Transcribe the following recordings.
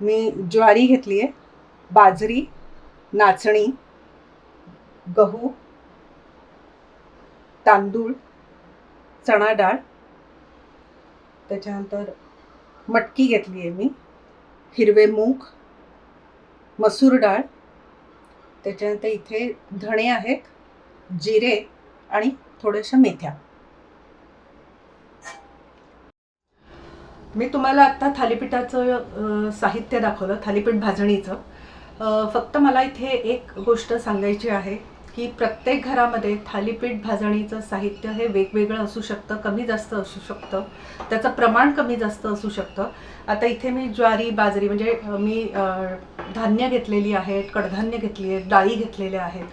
मी ज्वारी घेतली आहे बाजरी नाचणी गहू तांदूळ चणा डाळ त्याच्यानंतर मटकी घेतली आहे मी हिरवे मूग मसूर डाळ त्याच्यानंतर इथे धणे आहेत जिरे आणि थोड्याशा मेथ्या. मी तुम्हाला आत्ता थालीपीठाचं साहित्य दाखवलं थालीपीठ भाजणीचं. फक्त मला इथे एक गोष्ट सांगायची आहे की प्रत्येक घरामध्ये थालीपीठ भाजणीचं साहित्य हे वेगवेगळं असू शकतं कमी जास्त असू शकतं. त्याचं प्रमाण कमी जास्त असू शकतं. आता इथे मी ज्वारी बाजरी म्हणजे मी धान्य घेतलेली आहेत कडधान्य घेतली आहेत डाळी घेतलेल्या आहेत.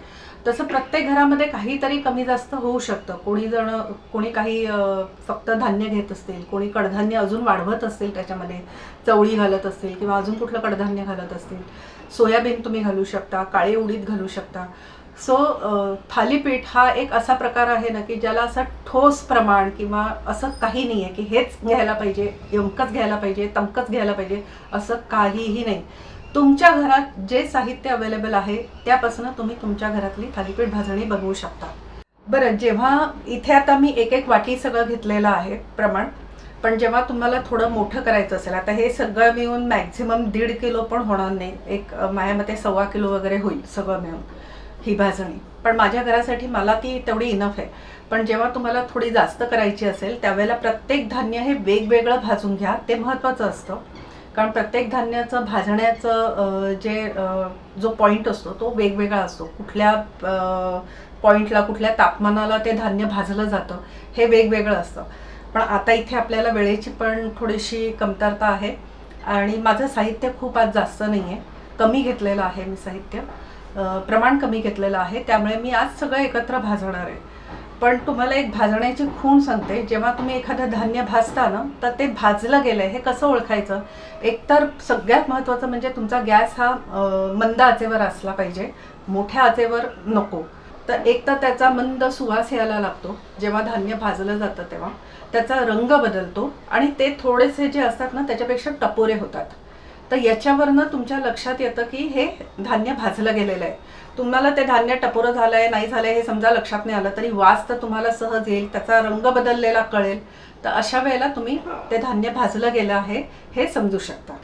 तसं प्रत्येक घरामध्ये काहीतरी कमी जास्त होऊ शकतं. कोणी जण कोणी काही फक्त धान्य घेत असतील कोणी कडधान्य अजून वाढवत असतील त्याच्यामध्ये चवळी घालत असतील किंवा अजून कुठलं कडधान्य घालत असतील. सोयाबीन तुम्ही घालू शकता काळे उडीद घालू शकता. सो थालीपीठ हा एक असा प्रकार आहे ना की ज्याला असं ठोस प्रमाण किंवा असं काही नाही आहे की हेच घ्यायला पाहिजे यमकंच घ्यायला पाहिजे तमकंच घ्यायला पाहिजे असं काहीही नाही. तुमच्या घरात जे साहित्य अवेलेबल आहे त्यापासून तुम्ही तुमच्या घरातली थालीपीठ भाजणी बनवू शकता. बरं जेव्हा इथे आता मी एक एक वाटी सगळं घेतलेलं आहे प्रमाण पण जेव्हा तुम्हाला थोडं मोठं करायचं असेल आता हे सगळं मिळून मॅक्झिमम दीड किलो पण होणार नाही. एक माझ्या मते सव्वा किलो वगैरे होईल सगळं मिळून ही भाजणी. पण माझ्या घरासाठी मला ती तेवढी इनफ आहे. पण जेव्हा तुम्हाला थोडी जास्त करायची असेल त्यावेळेला प्रत्येक धान्य हे वेगवेगळं भाजून घ्या ते महत्त्वाचं असतं. कारण प्रत्येक धान्याचं भाजण्याचं जे जो पॉईंट असतो तो वेगवेगळा असतो. कुठल्या पॉईंटला कुठल्या तापमानाला ते धान्य भाजलं जातं हे वेगवेगळं असतं. पण आता इथे आपल्याला वेळेची पण थोडीशी कमतरता आहे. आणि माझं साहित्य खूप आज जास्त नाही आहे कमी घेतलेलं आहे मी साहित्य. प्रमाण कमी घेतलेलं आहे. त्यामुळे मी आज सगळं एकत्र भाजणार आहे. पण तुम्हाला एक भाजण्याची खूण सांगते जेव्हा तुम्ही एखादं धान्य भाजता ना तर ते भाजलं गेलं आहे हे कसं ओळखायचं? एकतर सगळ्यात महत्त्वाचं म्हणजे तुमचा गॅस हा मंद आचेवर असला पाहिजे. मोठ्या आचेवर नको. तर एक तर त्याचा मंद सुवास यायला लागतो. जेव्हा धान्य भाजलं जातं तेव्हा. त्याचा रंग बदलतो आणि ते थोडेसे जे असतात ना त्याच्यापेक्षा टपोरे होतात. तर याच्यावरनं तुमच्या लक्षात येतं की हे धान्य भाजलं गेलेलं आहे. तुम्हाला ते धान्य टपोरं झालंय नाही झालंय हे समजा लक्षात नाही आलं तरी वास तर तुम्हाला सहज येईल त्याचा रंग बदललेला कळेल. तर अशा वेळेला तुम्ही ते धान्य भाजलं गेलं आहे हे समजू शकता.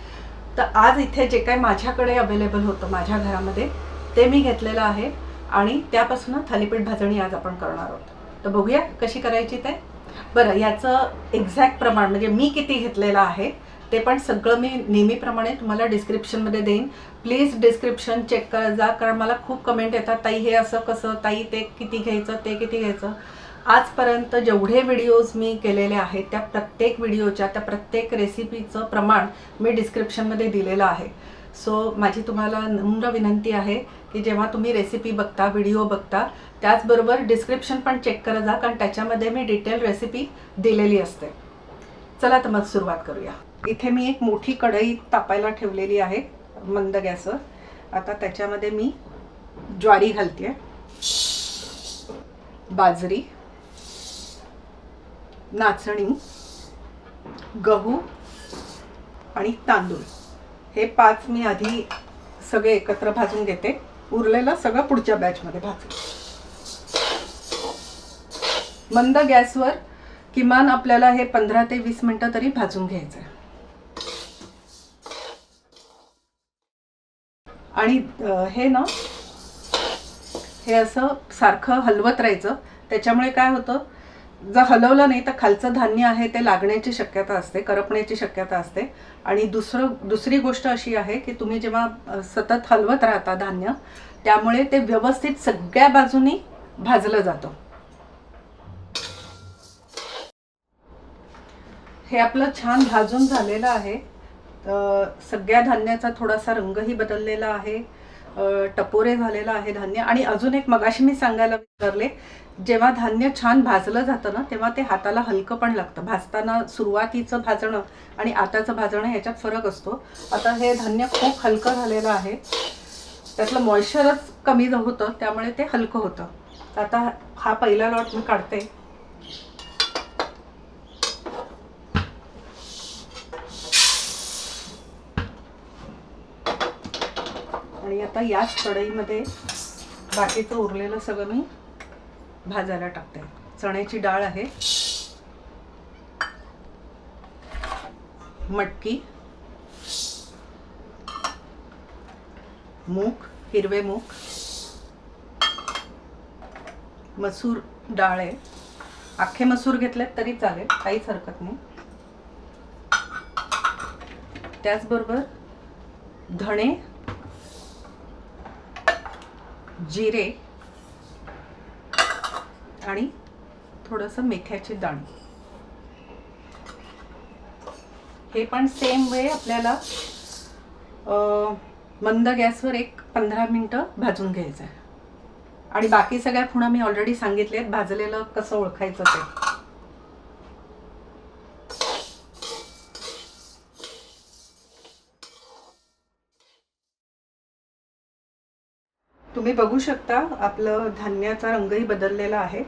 तर आज इथे जे काही माझ्याकडे अवेलेबल होतं माझ्या घरामध्ये ते मी घेतलेलं आहे आणि त्यापासून थालीपीठ भाजणी आज आपण करणार आहोत. तर बघूया कशी करायची ते. बरं याचं एक्झॅक्ट प्रमाण म्हणजे मी किती घेतलेलं आहे ते पण सगळं मी नेहमीप्रमाणे तुम्हाला डिस्क्रिप्शनमध्ये देईन. प्लीज डिस्क्रिप्शन चेक करत जा कारण मला खूप कमेंट येतात ताई हे असं कसं? ताई ते किती घ्यायचं? ते किती घ्यायचं? आजपर्यंत जेवढे व्हिडिओज मी केलेले आहेत त्या प्रत्येक व्हिडिओच्या त्या प्रत्येक रेसिपीचं प्रमाण मी डिस्क्रिप्शनमध्ये दिलेलं आहे. सो माझी तुम्हाला नम्र विनंती आहे की जेव्हा तुम्ही रेसिपी बघता व्हिडिओ बघता त्याचबरोबर डिस्क्रिप्शन पण चेक करत जा कारण त्याच्यामध्ये मी डिटेल रेसिपी दिलेली असते. चला तर मग सुरुवात करूया. इथे मी एक मोठी कढई तापायला ठेवलेली आहे मंद गॅसवर. आता त्याच्यामध्ये मी ज्वारी घालते. बाजरी नाचणी गहू आणि तांदूळ. हे पाच मी आधी सगळे एकत्र भाजून घेते. उरलेलं सगळं पुढच्या बॅचमध्ये भाजते. मंद गॅसवर किमान आपल्याला हे पंधरा ते वीस मिनटं तरी भाजून घ्यायचं आहे आणि हे ना हे असं सारखं हलवत राहायचं. त्याच्यामुळे काय होतं जर हलवलं नाही तर खालचं धान्य आहे ते लागण्याची शक्यता असते करपण्याची शक्यता असते. आणि दुसरं दुसरी गोष्ट अशी आहे की तुम्ही जेव्हा सतत हलवत राहता धान्य त्यामुळे ते व्यवस्थित सगळ्या बाजूनी भाजलं जातं. हे आपलं छान भाजून झालेलं आहे. सगळ्या धान्याचा थोडासा रंगही बदललेला आहे. टपोरे झालेलं आहे धान्य. आणि अजून एक मगाशी मी सांगायला विसरले जेव्हा धान्य छान भाजलं जातं ना तेव्हा ते हाताला हलकं पण लागतं. भाजताना सुरुवातीचं भाजणं आणि आताचं भाजणं याच्यात फरक असतो. आता हे धान्य खूप हलकं झालेलं आहे. त्यातलं मॉइश्चरच कमी ज- होतं त्यामुळे ते हलकं होतं. आता हा पहिला लॉट मी काढते. आणि आता याच कढईमध्ये बाकीचं उरलेलं सगळं मी भाजायला टाकते. चण्याची डाळ आहे. मटकी. मूग हिरवे मूग. मसूर डाळ आहे. अख्खे मसूर घेतलेत तरी चालेल काहीच हरकत नाही. त्याचबरोबर धणे जिरे आणि थोडंसं मेथ्याची दाणे. हे पण सेम वे आपल्याला मंद गॅसवर एक पंधरा मिनटं भाजून घ्यायचं आहे आणि बाकी सगळ्या खुणा मी ऑलरेडी सांगितले आहेत भाजलेलं कसं ओळखायचं ते. तुम्ही बघू शकता आपलं धान्याचा रंगही बदललेला आहे.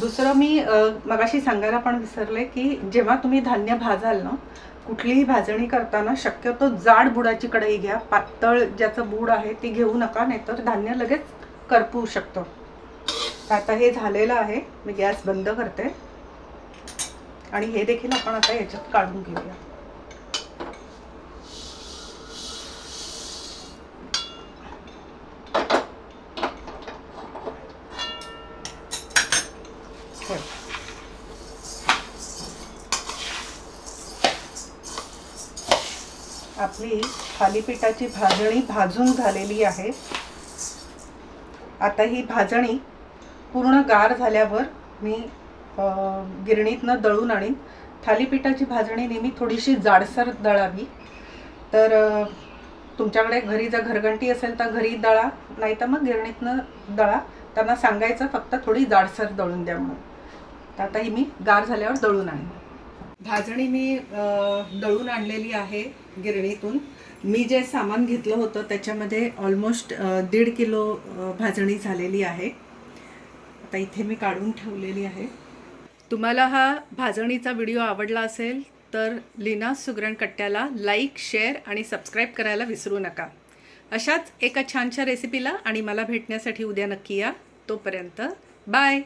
दुसरं मी मगाशी सांगायला पण विसरले की जेव्हा तुम्ही धान्य भाजाल ना कुठलीही भाजणी करताना शक्यतो जाड बुडाची कढई घ्या. पातळ ज्याचं बूड आहे ती घेऊ नका नाहीतर धान्य लगेच करपू शकतं. आता हे झालेलं आहे. मी गॅस बंद करते. आणि हे देखील आपण आता याच्यात काढून घेऊया. आपली थालीपीठाची भाजणी भाजून झालेली आहे. आता ही भाजणी पूर्ण गार झाल्यावर मी गिरणीतनं दळून आणीन. थालीपीठाची भाजणी नेहमी थोडीशी जाडसर दळावी. तर तुमच्याकडे घरी जर घरघंटी असेल तर घरी दळा नाही तर मग गिरणीतनं दळा. त्यांना सांगायचं फक्त थोडी जाडसर दळून द्या म्हणून. तर आता ही मी गार झाल्यावर दळून आणीन. भाजणी मी दळून आणलेली आहे गिरणीतून. मी जे सामान घेतलं होतं त्याच्यामध्ये ऑलमोस्ट दीड किलो भाजणी झालेली आहे. आता इथे मी काढून ठेवलेली आहे. तुम्हाला हा भाजणीचा व्हिडिओ आवडला असेल तर लीना सुगरण कट्ट्याला लाईक शेअर आणि सबस्क्राईब करायला विसरू नका. अशाच एका छानशा रेसिपीला आणि मला भेटण्यासाठी उद्या नक्की या. तोपर्यंत बाय!